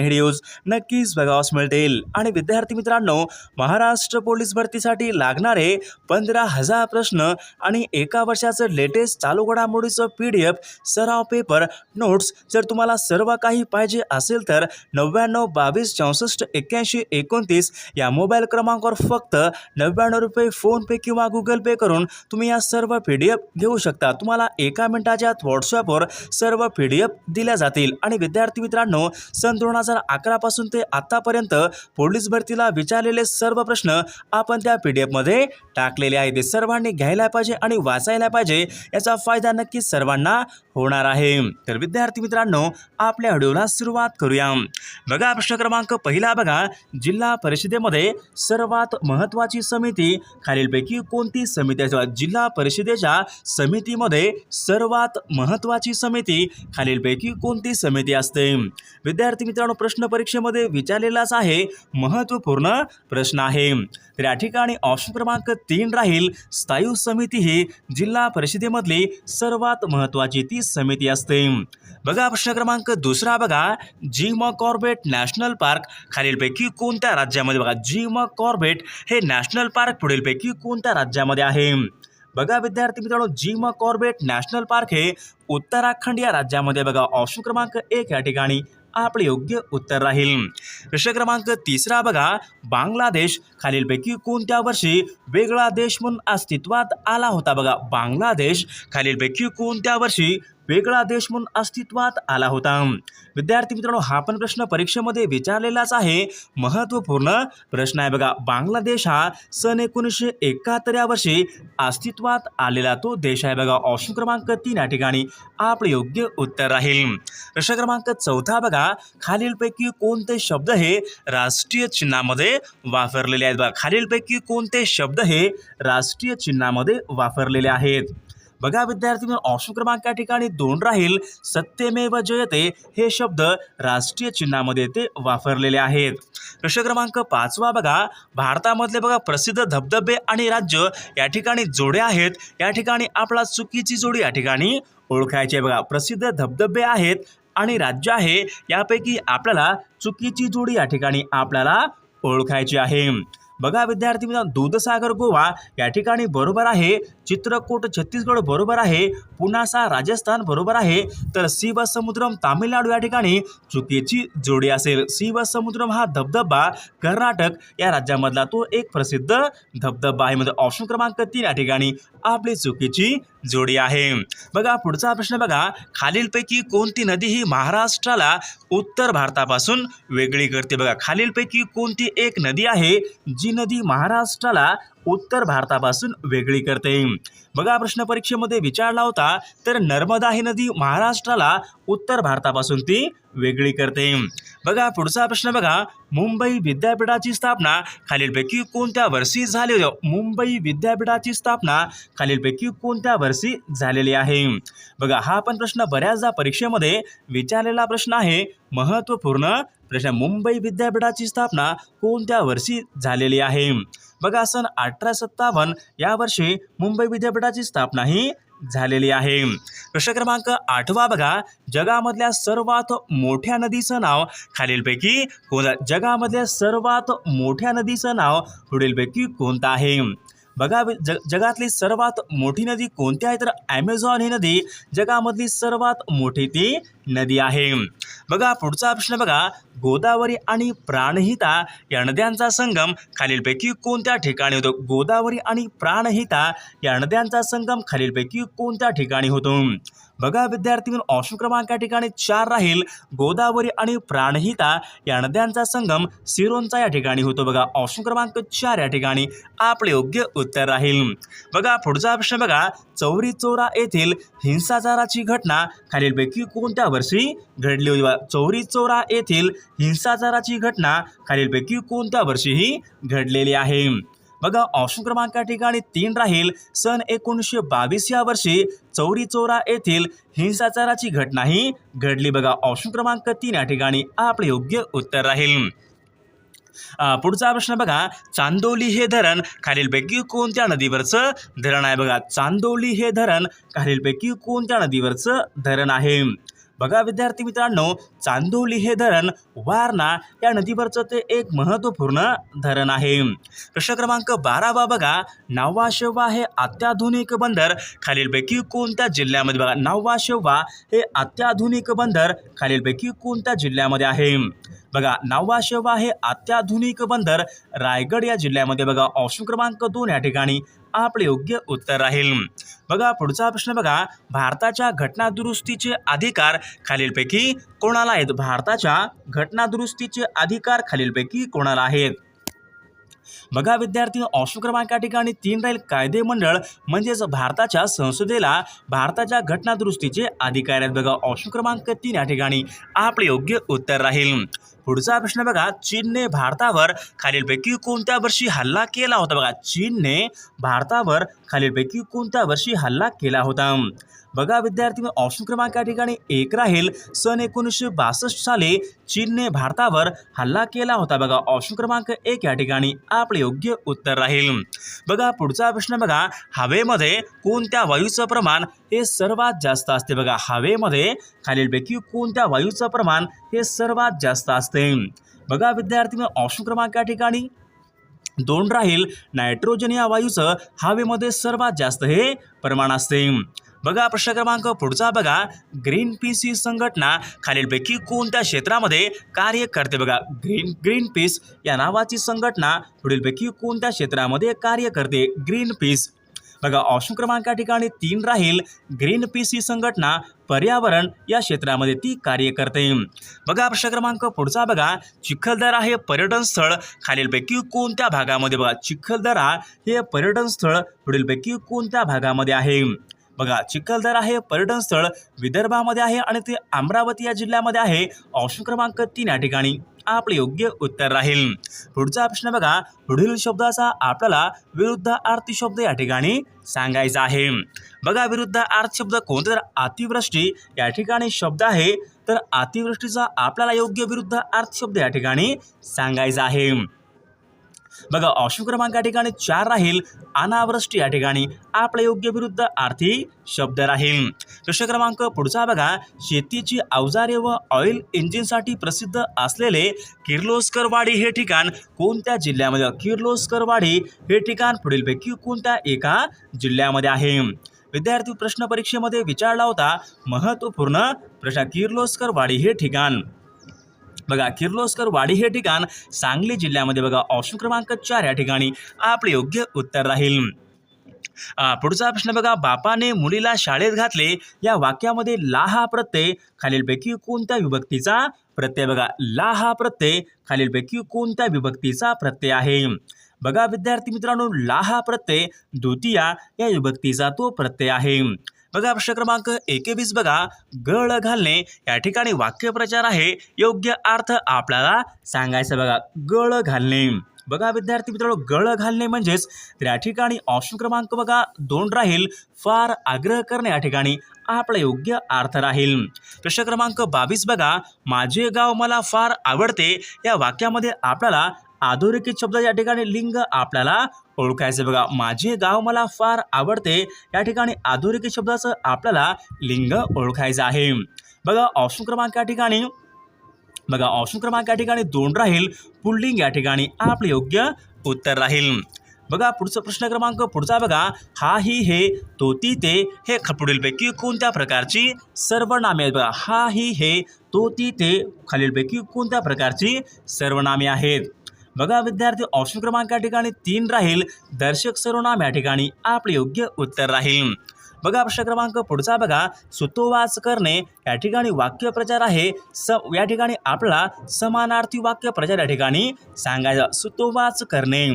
Videos नक्कीच बघावास मिळतील. आणि विद्यार्थी मित्रांनो महाराष्ट्र पोलीस भरतीसाठी लागणारे पंधरा हजार प्रश्न आणि एका वर्षाचं लेटेस्ट चालू घडामोडीचं पी डी एफ सराव पेपर नोट्स जर तुम्हाला सर्व काही पाहिजे असेल तर नव्याण्णव बावीस चौसष्ट एक्क्याऐंशी एकोणतीस या मोबाईल क्रमांकावर फक्त नव्याण्णव रुपये फोनपे किंवा गुगल पे करून तुम्ही या सर्व पी डी एफ घेऊ शकता. तुम्हाला एका मिनिटाच्या व्हॉट्सअपवर सर्व पी डी एफ दिल्या जातील. आणि विद्यार्थी मित्रांनो सन दोन हजार अकरापासून ते आत्तापर्यंत पोलीस भरतीला विचारलेले सर्व प्रश्न आपण त्या पी डी एफमध्ये टाकलेले आहेत. ते सर्वांनी घ्यायला पाहिजे आणि वाचायला पाहिजे याचा फायदा नक्कीच सर्वांना होणार आहे. तर विद्यार्थी मित्रांनो आपल्या व्हिडिओला सुरुवात करूया. बघा प्रश्न क्रमांक पहिला बघा. जिल्हा परिषदेमध्ये सर्वात महत्त्वाची समिती खालीलपैकी कोणती समिती आहे? जिल्हा परिषदेच्या समितीमध्ये सर्वात महत्त्वाची समिती खालीलपैकी कोणती समिती असते? विद्यार्थी मित्रांनो प्रश्न परीक्षेमध्ये विचारलेलाच आहे. महत्त्वपूर्ण प्रश्न आहे. तर या ठिकाणी ऑप्शन क्रमांक तीन राहील. स्थायू समिती ही जिल्हा परिषदेमधली सर्वात महत्त्वाची ती समिती असते. बघा प्रश्न क्रमांक दुसरा बघा. Jim Corbett national park. खालीलपैकी कोणत्या राज्यामध्ये बघा जिम कॉर्बेट हे नॅशनल पार्क पुढीलपैकी कोणत्या राज्यामध्ये आहे? बघा विद्यार्थी मित्रांनो जिम कॉर्बेट नॅशनल पार्क हे उत्तराखंड या राज्यामध्ये बघा. ऑप्शन क्रमांक एक या ठिकाणी आपले योग्य उत्तर राहील. प्रश्न क्रमांक तिसरा बघा. बांगलादेश खालीलपैकी कोणत्या वर्षी वेगळा देश म्हणून अस्तित्वात आला होता बघा. बांगलादेश खालीलपैकी कोणत्या वर्षी वेगळा देश म्हणून अस्तित्वात आला होता. विद्यार्थी मित्रांनो हा पण प्रश्न परीक्षेमध्ये विचारलेलाच आहे. महत्त्वपूर्ण प्रश्न आहे बघा बांगलादेश हा सन एकोणीसशे एकाहत्तर या वर्षी अस्तित्वात आलेला तो देश आहे बघा. ऑप्शन क्रमांक तीन या ठिकाणी आपले योग्य उत्तर राहील. प्रश्न क्रमांक चौथा बघा खालीलपैकी कोणते शब्द हे राष्ट्रीय चिन्हामध्ये वापरलेले आहेत बघा. खालीलपैकी कोणते शब्द हे राष्ट्रीय चिन्हामध्ये वापरलेले आहेत? बघा विद्यार्थी मित्रांनो, ऑप्शन क्रमांक या ठिकाणी दोन राहील. सत्यमेव जयते हे शब्द राष्ट्रीय चिन्हामध्ये ते वापरलेले आहेत. प्रश्न क्रमांक पाचवा बघा. भारतामधले बघा प्रसिद्ध धबधबे आणि राज्य या ठिकाणी जोडे आहेत. या ठिकाणी आपला चुकीची जोडी या ठिकाणी ओळखायची आहे बघा. प्रसिद्ध धबधबे आहेत आणि राज्य आहे. यापैकी आपल्याला चुकीची जोडी या ठिकाणी आपल्याला ओळखायची आहे. बघा विद्यार्थी मित्रांनो दूधसागर गोवा या ठिकाणी बरोबर आहे. चित्रकूट छत्तीसगड बरोबर आहे. पुनासा राजस्थान बरोबर आहे. तर शिवसमुद्रम तामिळनाडू या ठिकाणी चुकीची जोडी असेल. शिवसमुद्रम हा धबधबा कर्नाटक या राज्यामधला तो एक प्रसिद्ध धबधबा आहे. म्हणजे ऑप्शन क्रमांक तीन या ठिकाणी आपली चुकीची जोडी आहे. बघा पुढचा प्रश्न बघा. खालीलपैकी कोणती नदी ही महाराष्ट्राला उत्तर भारतापासून वेगळी करते? बघा खालीलपैकी कोणती एक नदी आहे जी नदी महाराष्ट्राला उत्तर भारतापासून वेगळी करते. बघा प्रश्न परीक्षेमध्ये विचारला होता तर नर्मदा ही नदी महाराष्ट्राला उत्तर भारतापासून ती वेगळी करते. बघा पुढचा प्रश्न बघा. मुंबई विद्यापीठाची स्थापना खालीलपैकी कोणत्या वर्षी झाली मुंबई विद्यापीठाची स्थापना खालीलपैकी कोणत्या वर्षी झालेली आहे? बघा हा पण प्रश्न बऱ्याचदा परीक्षेमध्ये विचारलेला प्रश्न आहे. महत्त्वपूर्ण प्रश्न. मुंबई विद्यापीठाची स्थापना कोणत्या वर्षी झालेली आहे? बघा सन अठरा सत्तावन्न या वर्षी मुंबई विद्यापीठाची स्थापना ही झालेली आहे. प्रश्न क्रमांक आठवा बघा. जगामधल्या सर्वात मोठ्या नदीचं नाव खालीलपैकी कोणतं जगामधल्या सर्वात मोठ्या नदीचं नाव पुढीलपैकी कोणतं आहे? बघा जग जगातली सर्वात मोठी नदी कोणती आहे? तर ॲमेझॉन ही नदी जगामधली सर्वात मोठी ती नदी आहे. बघा पुढचा प्रश्न बघा. गोदावरी आणि प्राणहिता या नद्यांचा संगम खालीलपैकी कोणत्या ठिकाणी होतो? गोदावरी आणि प्राणहिता या नद्यांचा संगम खालीलपैकी कोणत्या ठिकाणी होतो? बघा विद्यार्थी म्हणून ऑप्शन क्रमांक या ठिकाणी चार राहील. गोदावरी आणि प्राणहिता या नद्यांचा संगम सिरोंचा या ठिकाणी होतो. बघा ऑप्शन क्रमांक चार या ठिकाणी आपले योग्य उत्तर राहील. बघा पुढचा प्रश्न बघा. चौरी चौरा येथील हिंसाचाराची घटना खालीलपैकी कोणत्या वर्षी घडली होती. चौरी चौरा येथील हिंसाचाराची घटना खालीलपैकी कोणत्या वर्षीही घडलेली आहे? बघा ऑप्शन क्रमांक या ठिकाणी तीन राहील. सन एकोणीसशे बावीस या वर्षी चौरी चौरा येथील हिंसाचाराची घटना ही घडली. बघा ऑप्शन क्रमांक तीन या ठिकाणी आपले योग्य उत्तर राहील. पुढचा प्रश्न बघा चांदोली हे धरण खालीलपैकी कोणत्या नदीवरचं धरण आहे? बघा चांदोली हे धरण खालीलपैकी कोणत्या नदीवरचं धरण आहे? बघा विद्यार्थी मित्रांनो चांदोली हे धरण वारणा या नदीवरचं ते एक महत्त्वपूर्ण धरण आहे. प्रश्न क्रमांक बारावा बघा. नववा शेव्वा हे अत्याधुनिक बंदर. खालीलपैकी कोणत्या जिल्ह्यामध्ये बघा? नववा शेव्वा हे अत्याधुनिक बंदर खालीलपैकी कोणत्या जिल्ह्यामध्ये आहे? बघा नववा शेव्वा हे अत्याधुनिक बंदर. रायगड या जिल्ह्यामध्ये बघा ऑप्शन क्रमांक दोन या ठिकाणी आपले योग्य उत्तर राहील. बघा पुढचा प्रश्न बघा. भारताच्या घटनादुरुस्तीचे अधिकार खालीलपैकी कोणाला आहेत? भारताच्या घटनादुरुस्तीचे अधिकार खालीलपैकी कोणाला आहेत? बघा विद्यार्थी ऑप्शन क्रमांक या ठिकाणी तीन राहील. कायदे मंडळ म्हणजेच भारताच्या संसदेला भारताच्या घटनादुरुस्तीचे अधिकार आहेत. बघा ऑप्शन क्रमांक तीन या ठिकाणी आपले योग्य उत्तर राहील. पुढचा प्रश्न बघा चीनने भारतावर खालीलपैकी कोणत्या वर्षी हल्ला केला होता? बघा चीनने भारतावर खालीलपैकी कोणत्या वर्षी हल्ला केला होता? बघा विद्यार्थी ऑप्शन क्रमांक या ठिकाणी एक राहील. सन एकोणीसशे बासष्ट साली चीनने भारतावर हल्ला केला होता. बघा ऑप्शन क्रमांक एक या ठिकाणी आपले योग्य उत्तर राहील. बघा पुढचा प्रश्न बघा. हवेमध्ये कोणत्या वायूचं प्रमाण हे सर्वात जास्त असते? बघा हवेमध्ये खालीलपैकी कोणत्या वायूचं प्रमाण हे सर्वात जास्त असते? बघा विद्यार्थी ऑप्शन क्रमांक या ठिकाणी दोन राहील. नायट्रोजन या वायूचं हवेमध्ये सर्वात जास्त हे प्रमाण असते. बघा प्रश्न क्रमांक पुढचा बघा. ग्रीन पीस ही संघटना खालीलपैकी कोणत्या क्षेत्रामध्ये कार्य करते बघा? ग्रीन ग्रीन पीस या नावाची संघटना पुढीलपैकी कोणत्या क्षेत्रामध्ये कार्य करते? Green peas. बघा ऑप्शन क्रमांक या ठिकाणी तीन राहील. ग्रीन पीस ही संघटना पर्यावरण या क्षेत्रामध्ये ती कार्य करते. बघा प्रश्न क्रमांक पुढचा बघा. चिखलदरा हे पर्यटन स्थळ. खालीलपैकी कोणत्या भागामध्ये? बघा चिखलदरा हे पर्यटन स्थळ. पुढीलपैकी कोणत्या भागामध्ये आहे? बघा चिखलदरा हे पर्यटन स्थळ विदर्भामध्ये आहे आणि ते अमरावती या जिल्ह्यामध्ये आहे. ऑप्शन क्रमांक तीन या ठिकाणी. आपले योग्य उत्तर राहील. पुढचा प्रश्न बघा पुढील शब्दाचा आपल्याला विरुद्ध आर्थी शब्द या ठिकाणी सांगायचा आहे. बघा विरुद्ध अर्थ शब्द कोणता? तर अतिवृष्टी या ठिकाणी शब्द आहे. तर अतिवृष्टीचा आपल्याला योग्य विरुद्ध अर्थ शब्द या ठिकाणी सांगायचा आहे. बघा ऑप्शन क्रमांक या ठिकाणी चार राहील. अनावृष्टी या ठिकाणी आपल्या योग्य विरुद्ध आर्थिक शब्द राहील. प्रश्न क्रमांक पुढचा बघा. शेतीची अवजारे व ऑइल इंजिनसाठी प्रसिद्ध असलेले किर्लोस्करवाडी हे ठिकाण कोणत्या जिल्ह्यामध्ये? किर्लोस्करवाडी हे ठिकाण पुढीलपैकी कोणत्या एका जिल्ह्यामध्ये आहे? विद्यार्थी प्रश्न परीक्षेमध्ये विचारला होता. महत्त्वपूर्ण प्रश्न किर्लोस्करवाडी हे ठिकाण. बघा किर्लोस्कर वाडी हे ठिकाण सांगली जिल्ह्यामध्ये बघा ऑप्शन क्रमांक चार या ठिकाणी आपले योग्य उत्तर राहील. पुढचा प्रश्न बघा बापाने मुलीला शाळेत घातले या वाक्यामध्ये ला हा प्रत्यय खालीलपैकी कोणत्या विभक्तीचा प्रत्यय बघा ला हा प्रत्यय खालीलपैकी कोणत्या विभक्तीचा प्रत्यय आहे? बघा विद्यार्थी मित्रांनो ला हा प्रत्यय द्वितीया या विभक्तीचा तो प्रत्यय आहे. बघा प्रश्न क्रमांक एकेवीस बघा. गळ घालणे या ठिकाणी वाक्यप्रचार आहे. योग्य अर्थ आपल्याला सांगायचं बघा. गळ घालणे. बघा विद्यार्थी मित्रांनो गळ घालणे म्हणजेच त्या या ठिकाणी ऑप्शन क्रमांक बघा. दोन राहील. फार आग्रह करणे या ठिकाणी आपला योग्य अर्थ राहील. प्रश्न क्रमांक बावीस बघा. माझे गाव मला फार आवडते. या वाक्यामध्ये आपल्याला अधोरेखित शब्द या ठिकाणी लिंग आपल्याला ओळखायचं. बघा माझे गाव मला फार आवडते. या ठिकाणी अधोरेखित शब्दाचं आपल्याला लिंग ओळखायचं आहे. बघा ऑप्शन क्रमांक या ठिकाणी. बघा ऑप्शन क्रमांक या ठिकाणी दोन राहील. पुल्लिंग या ठिकाणी आपले योग्य उत्तर राहील. बघा पुढचा प्रश्न क्रमांक पुढचा बघा. हा ही हे तो ती ते हे ख- पुढीलपैकी कोणत्या प्रकारची सर्वनामे आहेत? बघा हा ही हे तो ती ते खालीलपैकी कोणत्या प्रकारची सर्वनामे आहेत? बघा विद्यार्थी ऑप्शन क्रमांक या ठिकाणी तीन राहील. दर्शक सर्वनाम या ठिकाणी आपले योग्य उत्तर राहील. बघा प्रश्न क्रमांक पुढचा बघा. सुतोवाच करणे या ठिकाणी वाक्यप्रचार आहे. स या ठिकाणी आपला समानार्थी वाक्यप्रचार या ठिकाणी सांगायचा. सुतोवाच करणे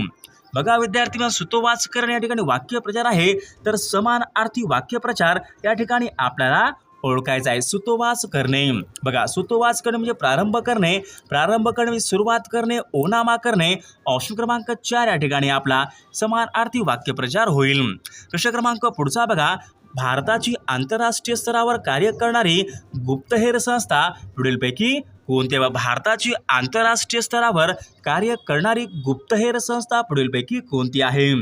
बघा विद्यार्थी मग सुतोवाच करणे या ठिकाणी वाक्यप्रचार आहे. तर समानार्थी वाक्यप्रचार या ठिकाणी आपल्याला ओळखायचा आहे. सुतोवास करणे. बघा सुतोवास करणे म्हणजे प्रारंभ करणे. प्रारंभ करणे म्हणजे सुरुवात करणे ओनामा करणे. ऑप्शन क्रमांक चार या ठिकाणी आपला समानार्थी वाक्यप्रचार होईल. प्रश्न क्रमांक पुढचा बघा. भारताची आंतरराष्ट्रीय स्तरावर कार्य करणारी गुप्तहेर संस्था पुढीलपैकी कोणते भारताची आंतरराष्ट्रीय स्तरावर कार्य करणारी गुप्तहेर संस्था पुढीलपैकी कोणती आहे?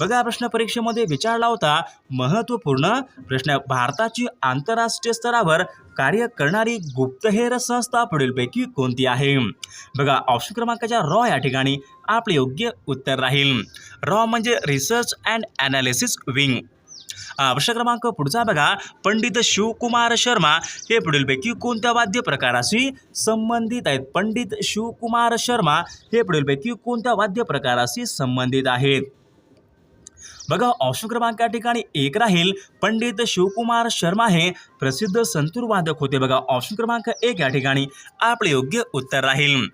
बघा प्रश्न परीक्षेमध्ये विचारला होता महत्त्वपूर्ण प्रश्न. भारताची आंतरराष्ट्रीय स्तरावर कार्य करणारी गुप्तहेर संस्था पुढीलपैकी कोणती आहे? बघा ऑप्शन क्रमांकाच्या रॉ या ठिकाणी आपले योग्य उत्तर राहील. रॉ म्हणजे रिसर्च अँड ॲनालिसिस विंग प्रश्न क्रमांक पुढचा बघा. पंडित शिवकुमार शर्मा हे पुढीलपैकी कोणत्या वाद्य प्रकाराशी संबंधित आहेत? पंडित शिवकुमार शर्मा हे पुढीलपैकी कोणत्या वाद्य प्रकाराशी संबंधित आहेत? बघा ऑप्शन क्रमांक या ठिकाणी एक राहील. पंडित शिवकुमार शर्मा हे प्रसिद्ध संतूर वादक होते. बघा ऑप्शन क्रमांक एक या ठिकाणी आपले योग्य उत्तर राहील.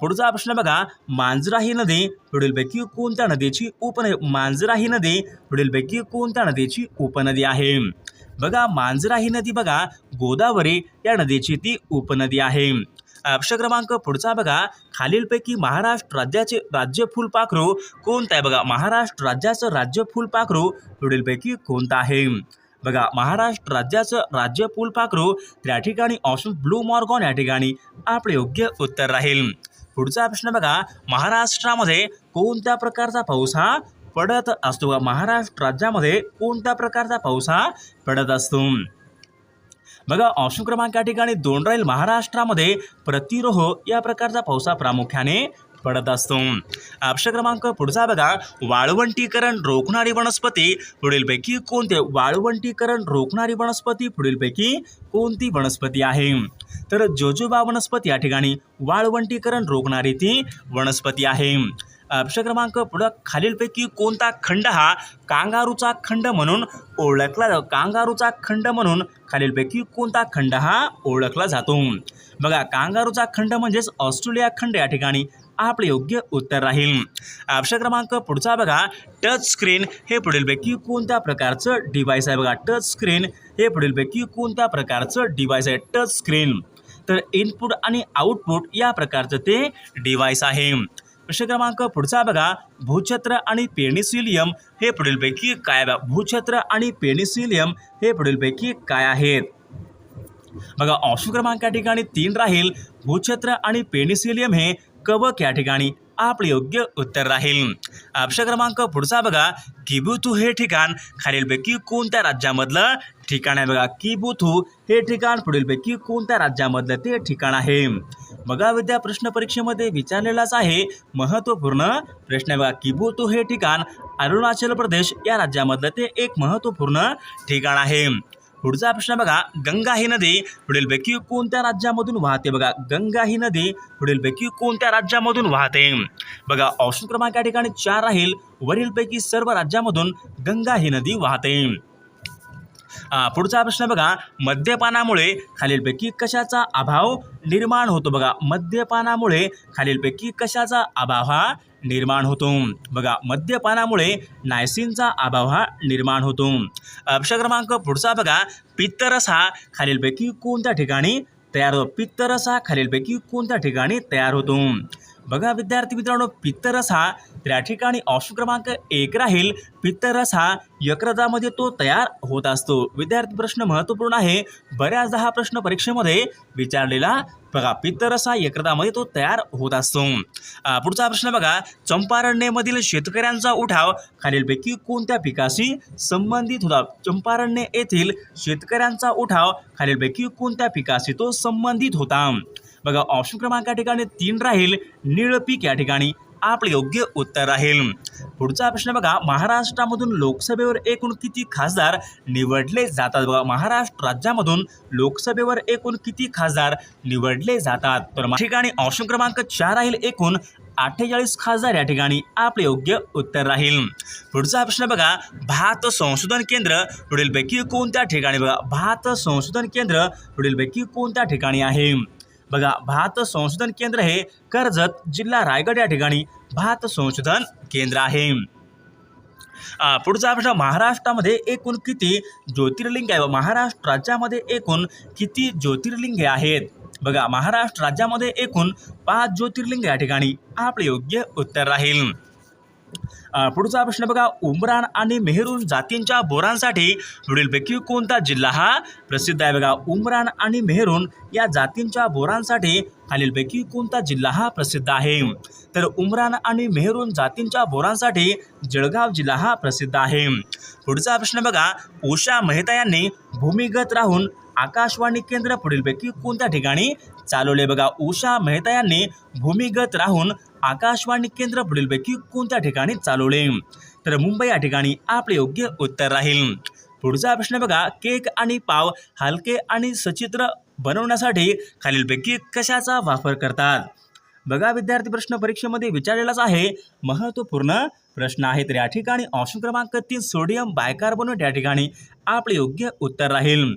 पुढचा प्रश्न बघा मांजरा ही नदी पुढीलपैकी कोणत्या नदीची उपनदी मांजरा ही नदी पुढीलपैकी कोणत्या नदीची उपनदी आहे? बघा मांजरा ही नदी बघा गोदावरी या नदीची ती उपनदी आहे. प्रश्न क्रमांक पुढचा बघा. खालीलपैकी महाराष्ट्र राज्याचे राज्य फुलपाखरू कोणतं आहे? बघा महाराष्ट्र राज्याचं राज्य फुलपाखरू पुढीलपैकी कोणतं आहे? बघा महाराष्ट्र राज्याचं राज्य फुलपाखरू त्या ठिकाणी ऑप्शन ब्लू मॉर्गॉन या ठिकाणी आपले योग्य उत्तर राहील. पुढचा प्रश्न बघा महाराष्ट्रामध्ये कोणत्या प्रकारचा पाऊस हा पडत असतो? महाराष्ट्र राज्यामध्ये कोणत्या प्रकारचा पाऊस हा पडत असतो? बघा ऑप्शन क्रमांक या ठिकाणी दोन राहील. महाराष्ट्रामध्ये प्रतिरोह या प्रकारचा पावसा प्रामुख्याने पडत असतो. ऑप्शन क्रमांक पुढचा बघा. वाळवंटीकरण रोखणारी वनस्पती पुढीलपैकी कोणते? वाळवंटीकरण रोखणारी वनस्पती पुढीलपैकी कोणती वनस्पती आहे? तर जोजोबा वनस्पती या ठिकाणी वाळवंटीकरण रोखणारी ती वनस्पती आहे. प्रश्न क्रमांक पुढं खालीलपैकी कोणता खंड हा कांगारूचा खंड म्हणून ओळखला जातो कांगारूचा खंड म्हणून खालीलपैकी कोणता खंड हा ओळखला जातो? बघा कांगारूचा खंड म्हणजेच ऑस्ट्रेलिया खंड या ठिकाणी आपले योग्य उत्तर राहील. प्रश्न क्रमांक पुढचा बघा टच स्क्रीन हे पुढीलपैकी कोणत्या प्रकारचं डिव्हाइस आहे? बघा टच स्क्रीन हे पुढीलपैकी कोणत्या प्रकारचं डिव्हाइस आहे? Touch screen. तर इनपुट आणि आउटपुट या प्रकारचं ते डिव्हाइस आहे. प्रश्न क्रमांक पुढचा बघा. भूछत्र आणि पेनिसिलियम हे पुढीलपैकी काय बघा? भूछत्र आणि पेनिसिलियम हे पुढीलपैकी काय आहेत? बघा ऑप्शन क्रमांक या ठिकाणी तीन राहील. भूछत्र आणि पेनिसिलियम हे कवक या ठिकाणी आपले योग्य उत्तर राहील. अपक्ष क्रमांक पुढचा बघा. किबुथू हे ठिकाण खालीलपैकी कोणत्या राज्यामधलं ठिकाण आहे? बघा किबुथू हे ठिकाण पुढीलपैकी कोणत्या राज्यामधलं ते ठिकाण आहे? बघा विद्या प्रश्न परीक्षेमध्ये विचारलेलाच आहे. महत्त्वपूर्ण प्रश्न आहे बघा किबुथू हे ठिकाण अरुणाचल प्रदेश या राज्यामधलं ते एक महत्त्वपूर्ण ठिकाण आहे. पुढचा प्रश्न बघा गंगा ही नदी पुढीलपैकी कोणत्या राज्यामधून वाहते? बघा गंगा ही नदी पुढीलपैकी कोणत्या राज्यामधून वाहते? बघा ऑप्शन क्रमांक या ठिकाणी चार राहील. वरीलपैकी सर्व राज्यामधून गंगा ही नदी वाहते. पुढचा प्रश्न बघा मद्यपानामुळे खालीलपैकी कशाचा अभाव निर्माण होतो? बघा मद्यपानामुळे खालीलपैकी कशाचा अभाव हा निर्माण होतो? बघा मद्यपानामुळे नायसिनचा अभाव हा निर्माण होतो. प्रश्न क्रमांक पुढचा बघा पित्तरस हा खालीलपैकी कोणत्या ठिकाणी तयार होतो? पित्तरस हा खालीलपैकी कोणत्या ठिकाणी तयार होतो? बघा विद्यार्थी मित्रांनो पित्तरस हा त्या ठिकाणी ऑप्शन क्रमांक एक राहील. पित्तरस हा यक्रजामध्ये तो तयार होत असतो. विद्यार्थी प्रश्न महत्त्वपूर्ण आहे. बऱ्याचदा हा प्रश्न परीक्षेमध्ये विचारलेला बघा पित्तरस हा यक्रदामध्ये तो तयार होत असतो. पुढचा प्रश्न बघा. चंपारण्यमधील शेतकऱ्यांचा उठाव खालीलपैकी कोणत्या पिकाशी संबंधित होता? चंपारण्य येथील शेतकऱ्यांचा उठाव खालीलपैकी कोणत्या पिकाशी तो संबंधित होता? बघा ऑप्शन क्रमांक या ठिकाणी तीन राहील. निळ पीक या ठिकाणी आपले योग्य उत्तर राहील. पुढचा प्रश्न बघा महाराष्ट्रामधून लोकसभेवर एकूण किती खासदार निवडले जातात? बघा महाराष्ट्र राज्यामधून लोकसभेवर एकूण किती खासदार निवडले जातात? तर ठिकाणी ऑप्शन क्रमांक चार राहील. एकूण अठ्ठेचाळीस खासदार या ठिकाणी आपले योग्य उत्तर राहील. पुढचा प्रश्न बघा भात संशोधन केंद्र पुढीलपैकी कोणत्या ठिकाणी? बघा भात संशोधन केंद्र पुढीलपैकी कोणत्या ठिकाणी आहे? बघा भात संशोधन केंद्र हे कर्जत जिल्हा रायगड या ठिकाणी भात संशोधन केंद्र आहे. पुढचा प्रश्न महाराष्ट्रामध्ये एकूण किती ज्योतिर्लिंग आहे? व महाराष्ट्र राज्यामध्ये एकूण किती ज्योतिर्लिंगे आहेत? बघा महाराष्ट्र राज्यामध्ये एकूण पाच ज्योतिर्लिंग या ठिकाणी आपले योग्य उत्तर राहील. पुढचा प्रश्न बघा. उमरान आणि मेहरून जातींच्या बोरांसाठी पुढीलपैकी कोणता जिल्हा हा प्रसिद्ध आहे? बघा उमरान आणि मेहरून या जातींच्या बोरांसाठी खालीलपैकी कोणता जिल्हा हा प्रसिद्ध आहे? तर उमरान आणि मेहरून जातींच्या बोरांसाठी जळगाव जिल्हा हा प्रसिद्ध आहे. पुढचा प्रश्न बघा. उषा मेहता यांनी भूमिगत राहून आकाशवाणी केंद्र पुढीलपैकी कोणत्या ठिकाणी चालवले? बघा उषा मेहता यांनी भूमिगत राहून आकाशवाणी केंद्र पुढीलपैकी कोणत्या ठिकाणी चालवले? तर मुंबई या ठिकाणी आपले योग्य उत्तर राहील. पुढचा प्रश्न बघा केक आणि पाव हलके आणि सचित्र बनवण्यासाठी खालीलपैकी कशाचा वापर करतात? बघा विद्यार्थी प्रश्न परीक्षेमध्ये विचारलेलाच आहे. महत्त्वपूर्ण प्रश्न आहेत. तर या ठिकाणी ऑप्शन क्रमांक तीन सोडियम बायकार्बोनेट या ठिकाणी आपले योग्य उत्तर राहील.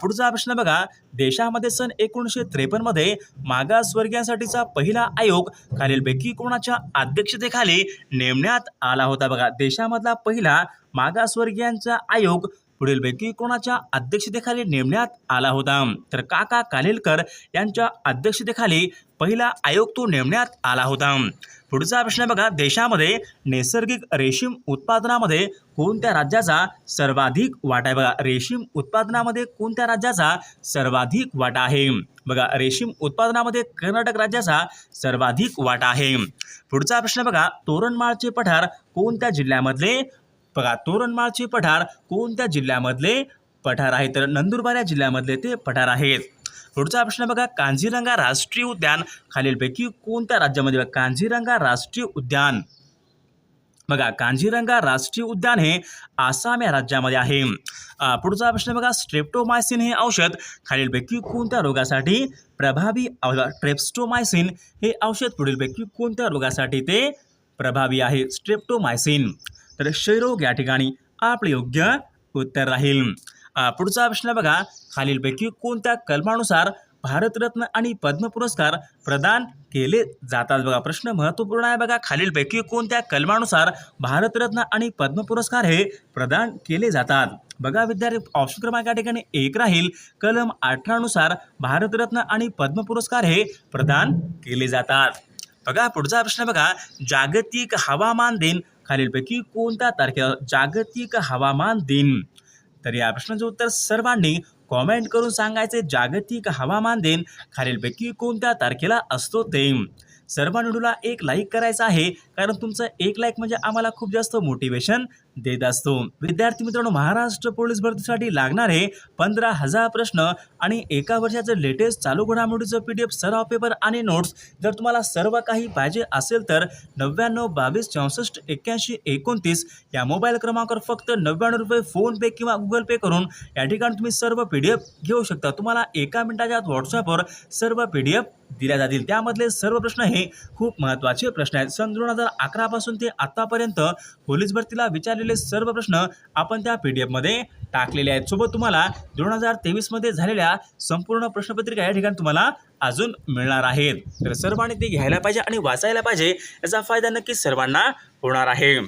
पुढचा प्रश्न बघा. देशामध्ये सन एकोणीसशे त्रेपन्नमध्ये मागासवर्गीयांसाठीचा पहिला आयोग खालीलपैकी कोणाच्या अध्यक्षतेखाली नेमण्यात आला होता? बघा देशामधला पहिला मागासवर्गीयांचा आयोग पुढीलपैकी कोणाच्या अध्यक्षतेखाली नेमण्यात आला होता? तर काका कालेलकर यांच्या अध्यक्षतेखाली पहिला आयोग तो नेमण्यात आला होता. पुढचा प्रश्न बघा देशामध्ये नैसर्गिक रेशीम उत्पादनामध्ये कोणत्या राज्याचा सर्वाधिक वाटा आहे? बघा रेशीम उत्पादनामध्ये कोणत्या राज्याचा सर्वाधिक वाटा आहे? बघा रेशीम उत्पादनामध्ये कर्नाटक राज्याचा सर्वाधिक वाटा आहे. पुढचा प्रश्न बघा तोरणमाळचे पठार कोणत्या जिल्ह्यामधले? बघा तोरणमाळचे पठार कोणत्या जिल्ह्यामधले पठार आहे तर नंदुरबार या जिल्ह्यामधले ते पठार आहेत. पुढचा प्रश्न बघा कांजीरंगा राष्ट्रीय उद्यान खालीलपैकी कोणत्या राज्यामध्ये बघा कांजीरंगा राष्ट्रीय उद्यान? बघा कांजीरंगा राष्ट्रीय उद्यान हे आसाम या राज्यामध्ये आहे. पुढचा प्रश्न बघा स्ट्रेप्टोमायसिन हे औषध खालीलपैकी कोणत्या रोगासाठी प्रभावी औ- ट्रेप्स्टोमायसिन हे औषध पुढीलपैकी कोणत्या रोगासाठी ते प्रभावी आहे? स्ट्रेप्टोमायसिन. तर क्षयरोग या ठिकाणी आपले योग्य उत्तर राहील. पुढचा प्रश्न बघा. खालीलपैकी कोणत्या कलमानुसार भारतरत्न आणि पद्म पुरस्कार प्रदान केले जातात? बघा प्रश्न महत्त्वपूर्ण आहे बघा. खालीलपैकी कोणत्या कलमानुसार भारतरत्न आणि पद्म पुरस्कार हे प्रदान केले जातात? बघा विद्यार्थी ऑप्शन क्रमांक या ठिकाणी एक राहील. कलम अठरानुसार भारतरत्न आणि पद्म पुरस्कार हे प्रदान केले जातात. बघा पुढचा प्रश्न बघा. जागतिक हवामान दिन. खालीलपैकी कोणत्या तारखेला जागतिक हवामान दिन. तर या प्रश्नाचं उत्तर सर्वांनी कॉमेंट करून सांगायचे. जागतिक हवामान दिन खालीलपैकी कोणत्या तारखेला असतो ते? सर्व व्हिडिओला एक लाईक करायचं आहे. कारण तुमचं एक लाईक म्हणजे आम्हाला खूप जास्त मोटिवेशन देत असतो. विद्यार्थी मित्रांनो महाराष्ट्र पोलीस भरतीसाठी लागणारे पंधरा हजार प्रश्न आणि एका वर्षाचं लेटेस्ट चालू घडामोडीचं पी डी एफ सराव पेपर आणि नोट्स. जर तुम्हाला सर्व काही पाहिजे असेल तर नव्याण्णव बावीस चौसष्ट एक्क्याऐंशी एकोणतीस या मोबाईल क्रमांकावर फक्त नव्याण्णव रुपये फोनपे किंवा गुगल पे करून या ठिकाणी तुम्ही सर्व पी डी एफ घेऊ शकता. तुम्हाला एका मिनिटाच्या आत व्हॉट्सअपवर सर्व पी डी एफ दिल्या जातील. त्यामधले सर्व प्रश्न हे खूप महत्त्वाचे प्रश्न आहेत. सन दोन हजार अकरापासून ते आत्तापर्यंत पोलीस भरतीला विचारलेले सर्व प्रश्न आपण त्या पी डी एफमध्ये टाकलेले आहेत. सोबत तुम्हाला दोन हजार तेवीसमध्ये झालेल्या संपूर्ण प्रश्नपत्रिका या ठिकाणी तुम्हाला अजून मिळणार आहेत. तर सर्वांनी ते घ्यायला पाहिजे आणि वाचायला पाहिजे याचा फायदा नक्कीच सर्वांना होणार आहे.